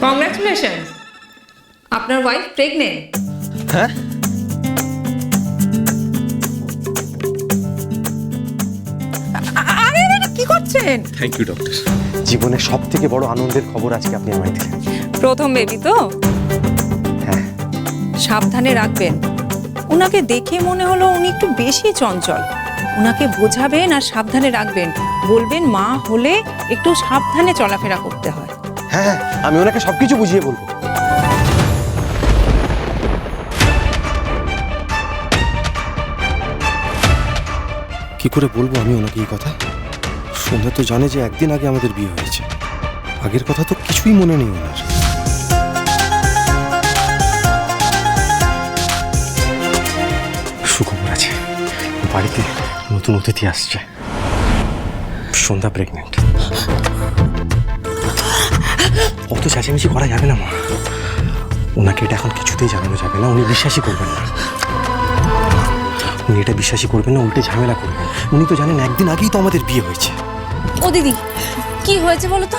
Congratulation আপনার wife pregnant হ্যাঁ? আরে আরে কি করছেন? থ্যাংক ইউ ডক্টর জীবনের সব থেকে বড় আনন্দের খবর আজকে আপনি আমায় দিলেন। প্রথম বেবি তো? হ্যাঁ। সাবধানে রাখবেন। ওনাকে দেখে মনে হলো উনি একটু বেশি চঞ্চল। ওনাকে বোঝাবেন আর সাবধানে রাখবেন। বলবেন মা হলে একটু সাবধানে চলাফেরা করতে হয়। হ্যাঁ হ্যাঁ আমি ওনাকে সবকিছু বুঝিয়ে বলব। কি করে বলব আমি ওনাকে এই কথা সন্ধ্যা তো জানে যে একদিন আগে আমাদের বিয়ে হয়েছে। আগের কথা তো কিছুই মনে নেই ওনার। সুখবর আছে। বাড়িতে নতুন অতিথি আসছে। সন্ধ্যা প্রেগনেন্ট অত চেঁচামেচি করা যাবে না, মা। ওনাকে এটা এখন কিছুতেই জানানো যাবে না। উনি বিশ্বাসই করবেন না। উনি এটা বিশ্বাসই করবেন না, উল্টে ঝামেলা করবেন। উনি তো জানেন একদিন আগেই তো আমাদের বিয়ে হয়েছে। ও দিদি, কি হয়েছে বলো তো?